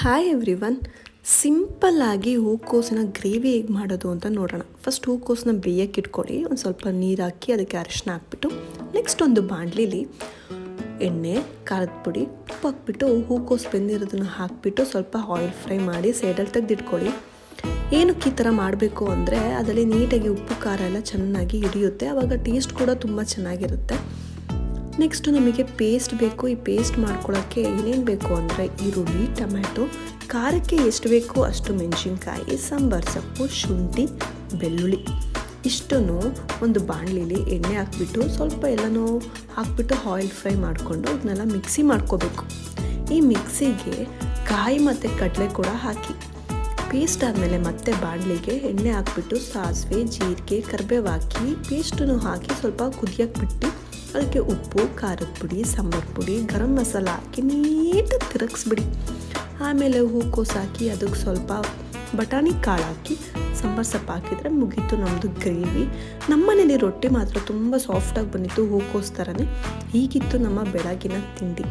Hi every one ಸಿಂಪಲ್ಲಾಗಿ ಹೂಕೋಸಿನ gravy ಹೇಗೆ ಮಾಡೋದು ಅಂತ ನೋಡೋಣ. ಫಸ್ಟ್ ಹೂಕೋಸನ್ನ ಬೇಯಕ್ಕೆ ಇಟ್ಕೊಳ್ಳಿ. ಒಂದು ಸ್ವಲ್ಪ ನೀರು ಹಾಕಿ ಅದಕ್ಕೆ ಅರಿಶಿನ ಹಾಕ್ಬಿಟ್ಟು ನೆಕ್ಸ್ಟ್ ಒಂದು ಬಾಣಲಿಲಿ ಎಣ್ಣೆ, ಖಾರದ ಪುಡಿ ಉಪ್ಪು ಹಾಕ್ಬಿಟ್ಟು ಹೂಕೋಸು ಬೆಂದಿರೋದನ್ನು ಹಾಕ್ಬಿಟ್ಟು ಸ್ವಲ್ಪ ಆಯಿಲ್ ಫ್ರೈ ಮಾಡಿ ಸೈಡಲ್ಲಿ ತೆಗೆದಿಟ್ಕೊಳ್ಳಿ. ಏನಕ್ಕೆ ಈ ಥರ ಮಾಡಬೇಕು ಅಂದರೆ, ಅದರಲ್ಲಿ ನೀಟಾಗಿ ಉಪ್ಪು, ಖಾರ ಎಲ್ಲ ಚೆನ್ನಾಗಿ ಹಿಡಿಯುತ್ತೆ. ಆವಾಗ ಟೇಸ್ಟ್ ಕೂಡ ತುಂಬ ಚೆನ್ನಾಗಿರುತ್ತೆ. ನೆಕ್ಸ್ಟು ನಮಗೆ ಪೇಸ್ಟ್ ಬೇಕು. ಈ ಪೇಸ್ಟ್ ಮಾಡ್ಕೊಳ್ಳೋಕ್ಕೆ ಏನೇನು ಬೇಕು ಅಂದರೆ ಈರುಳ್ಳಿ, ಟೊಮ್ಯಾಟೊ, ಖಾರಕ್ಕೆ ಎಷ್ಟು ಬೇಕು ಅಷ್ಟು ಮೆಣಸಿನ್ಕಾಯಿ, ಸಾಂಬಾರು ಸೊಪ್ಪು, ಶುಂಠಿ, ಬೆಳ್ಳುಳ್ಳಿ. ಇಷ್ಟನ್ನು ಒಂದು ಬಾಣಲಿಲಿ ಎಣ್ಣೆ ಹಾಕ್ಬಿಟ್ಟು ಸ್ವಲ್ಪ ಎಲ್ಲನೂ ಹಾಕ್ಬಿಟ್ಟು ಆಯಿಲ್ ಫ್ರೈ ಮಾಡಿಕೊಂಡು ಅದನ್ನೆಲ್ಲ ಮಿಕ್ಸಿ ಮಾಡ್ಕೋಬೇಕು. ಈ ಮಿಕ್ಸಿಗೆ ಕಾಯಿ ಮತ್ತು ಕಡಲೆ ಕೂಡ ಹಾಕಿ. ಪೇಸ್ಟ್ ಆದಮೇಲೆ ಮತ್ತೆ ಬಾಣಲಿಗೆ ಎಣ್ಣೆ ಹಾಕ್ಬಿಟ್ಟು ಸಾಸಿವೆ, ಜೀರಿಗೆ, ಕರಿಬೇವು ಹಾಕಿ, ಪೇಸ್ಟನ್ನು ಹಾಕಿ ಸ್ವಲ್ಪ ಕುದಿಯಕ್ಕೆ ಬಿಟ್ಟು ಅದಕ್ಕೆ ಉಪ್ಪು, ಖಾರದ ಪುಡಿ, ಸಾಂಬಾರು ಪುಡಿ, ಗರಂ ಮಸಾಲ ಹಾಕಿ ನೀಟಾಗಿ ತಿರುಗಿಸ್ಬಿಡಿ. ಆಮೇಲೆ ಹೂಕೋಸು ಹಾಕಿ ಅದಕ್ಕೆ ಸ್ವಲ್ಪ ಬಟಾಣಿ ಕಾಳು ಹಾಕಿ, ಸಾಂಬಾರು ಸೊಪ್ಪು ಹಾಕಿದರೆ ಮುಗೀತು ನಮ್ಮದು ಗ್ರೇವಿ. ನಮ್ಮ ಮನೇಲಿ ರೊಟ್ಟಿ ಮಾತ್ರ ತುಂಬ ಸಾಫ್ಟಾಗಿ ಬಂದಿತ್ತು ಹೂಕೋಸು ಥರನೇ. ಹೀಗಿತ್ತು ನಮ್ಮ ಬೆಳಗಿನ ತಿಂಡಿ.